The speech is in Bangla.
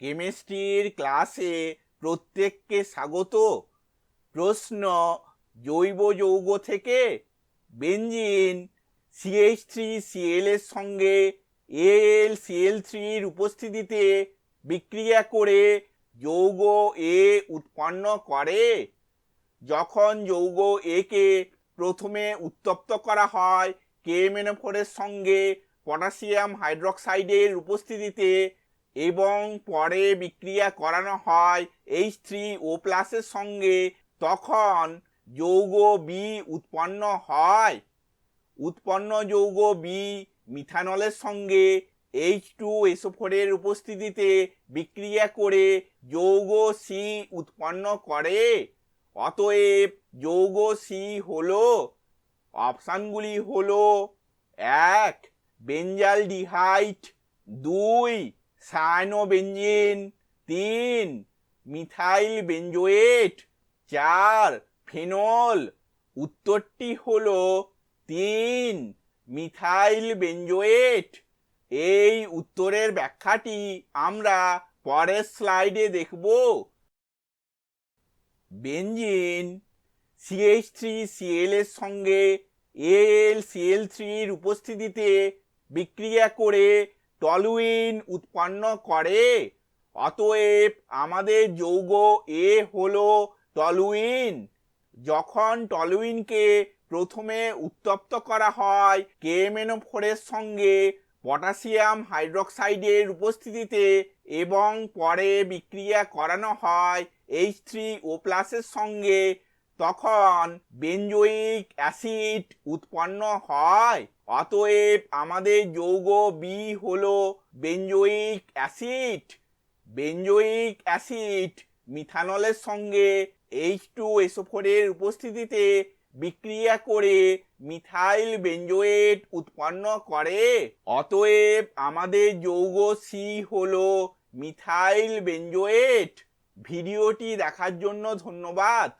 কেমিস্ট্রির ক্লাসে প্রত্যেককে স্বাগত। প্রশ্ন জৈব যৌগ থেকে বেঞ্জিন সিএইচ থ্রি সিএল এর সঙ্গে এল সিএল থ্রির উপস্থিতিতে বিক্রিয়া করে যৌগ এ উৎপন্ন করে। যখন যৌগ একে প্রথমে উত্তপ্ত করা হয় কেএমএনএফোরের সঙ্গে পটাশিয়াম হাইড্রক্সাইডের উপস্থিতিতে এবং পরে বিক্রিয়া করানো হয় এইচ থ্রি ও প্লাসের সঙ্গে, তখন যৌগ বি উৎপন্ন হয়। উৎপন্ন যৌগ বি মিথানলের সঙ্গে এইচ টু এসোফোরের উপস্থিতিতে বিক্রিয়া করে যৌগ সি উৎপন্ন করে। অতএব যৌগ সি হল, অপশানগুলি হল এক, বেঞ্জাল ডিহাইট, দুই সায়ানোবেঞ্জিন তিন, মিথাইল বেঞ্জোয়েট, চার, ফেনল। উত্তরটি হল তিন, মিথাইল বেঞ্জোয়েট। এই উত্তরের ব্যাখ্যাটি আমরা পরের স্লাইডে দেখব। বেঞ্জিন সিএইচ থ্রি সিএল এর সঙ্গে এল সিএল থ্রির উপস্থিতিতে বিক্রিয়া করে টলুইন উৎপন্ন করে, অতএব আমাদের যৌগ এ হলো টলুইন যখন টলুইনকে প্রথমে উত্তপ্ত করা হয়, কেএমএনও ফোরের সঙ্গে পটাশিয়াম হাইড্রোক্সাইডের উপস্থিতিতে এবং পরে বিক্রিয়া করানো হয়, এইচ থ্রি ও প্লাসের সঙ্গে তখন বেঞ্জোইক অ্যাসিড উৎপন্ন হয়। অতএব আমাদের যৌগ বি হলো বেঞ্জোইক অ্যাসিড। বেঞ্জোইক অ্যাসিড মিথানলের সঙ্গে এইচ টু এসোফোরের উপস্থিতিতে বিক্রিয়া করে মিথাইল বেঞ্জোয়েট উৎপন্ন করে। অতএব আমাদের যৌগ সি হলো মিথাইল বেঞ্জোয়েট ভিডিওটি দেখার জন্য ধন্যবাদ।